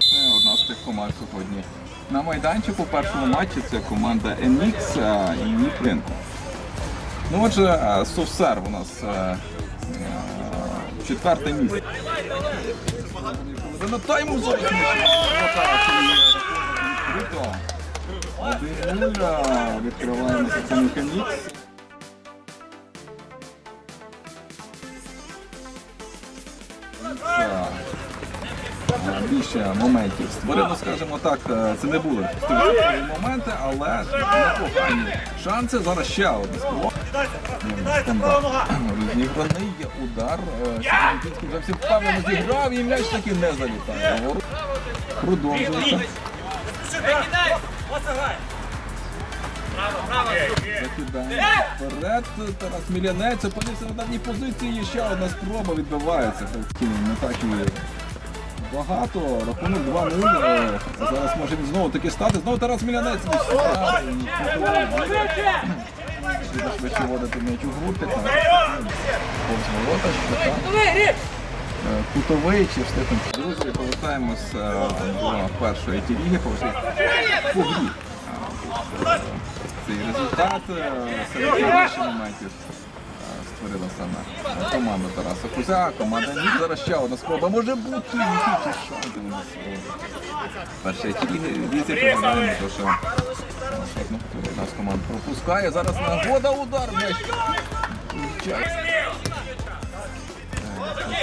Це одна з тих команд сьогодні. На майданчику першому матчі це команда NX і Ніплинко. Ну отже, а, Совсерв у нас е, е, четверте місце. На тайму зараз. 1-0. Відкриваємо Саценюк NX. Е, більше моментів створено, скажімо так, е, це не були стовідсоткові моменти, але непогані шанси. Зараз ще одне спроба. Розіграний є удар. е, Сергій вже всі впевнено зіграв і м'яч таки не залітає. Продовжується. Закидає вперед. Тарас Мілянець опинився на давній позиції. Є ще одна спроба відбивається. Не так і багато. Рахунок 2-0. Е, Зараз може він знову таки стати. Знову Тарас Мілянець. Швидше водити м'яч у гру. 15. Повз ворота. Е, Кутовий чи Штефан Друзі, повертаємось е, до першої грі. Е, Цей результат е, серед моментів е, створила саме команда Тараса Кузя, команда Ніг. Зараз ще одна спроба. Може бути тіріги. Візі поглядаємо, то що е, нас команда пропускає. Зараз нагода удар. Включається.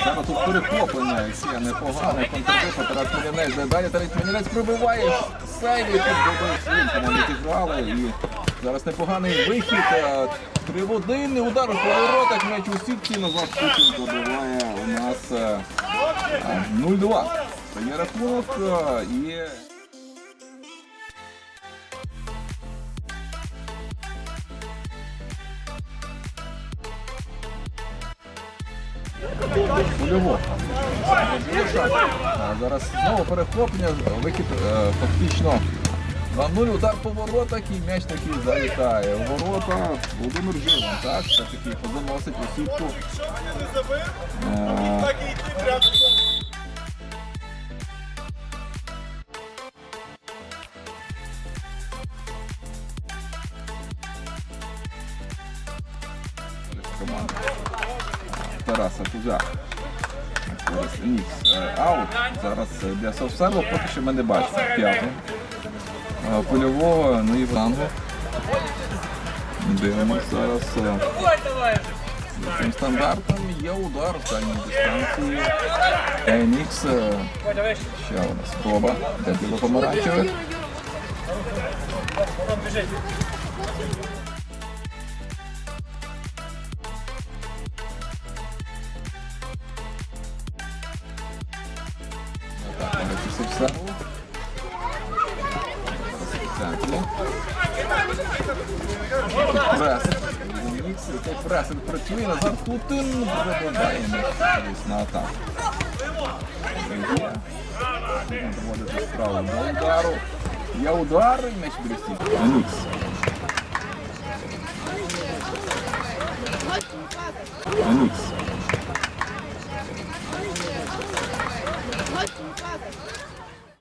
Зараз тут перехоплення, Сія непогане, контрбуха, Тарас Мілянець, де далі Тарас Мілянець пробиває сейв, і тут добив свин, команди зіграли, і зараз непоганий вихід, е, три в удар у поворотах, м'яч у сітці, назад Сученко добиває у нас е, е, 0-2. Це є рахунок, е, і... Зараз знову перехоплення, вихід е, фактично 2-0, удар по воротах і м'яч таки залітає. У Ворота Володимир Жилан, так, все таки позаносить у сітку. Е, Тараса Кузя. Е, аут. Зараз е, для Совсерва поки що ми не бачимо. П'яту. Е, Польового, ну і Ванго. Дивимось зараз. е, за Цим стандартом є удар в дальній дистанції. Енікс. е, Ще одна спроба для білопомаранчевих. Так, Совсеров. Центрі. Цей пресинг працює, назад Путин викладає на атаку. Доводити справу до удару. Є удар, і м'яч брістить. Нікс. Нікс.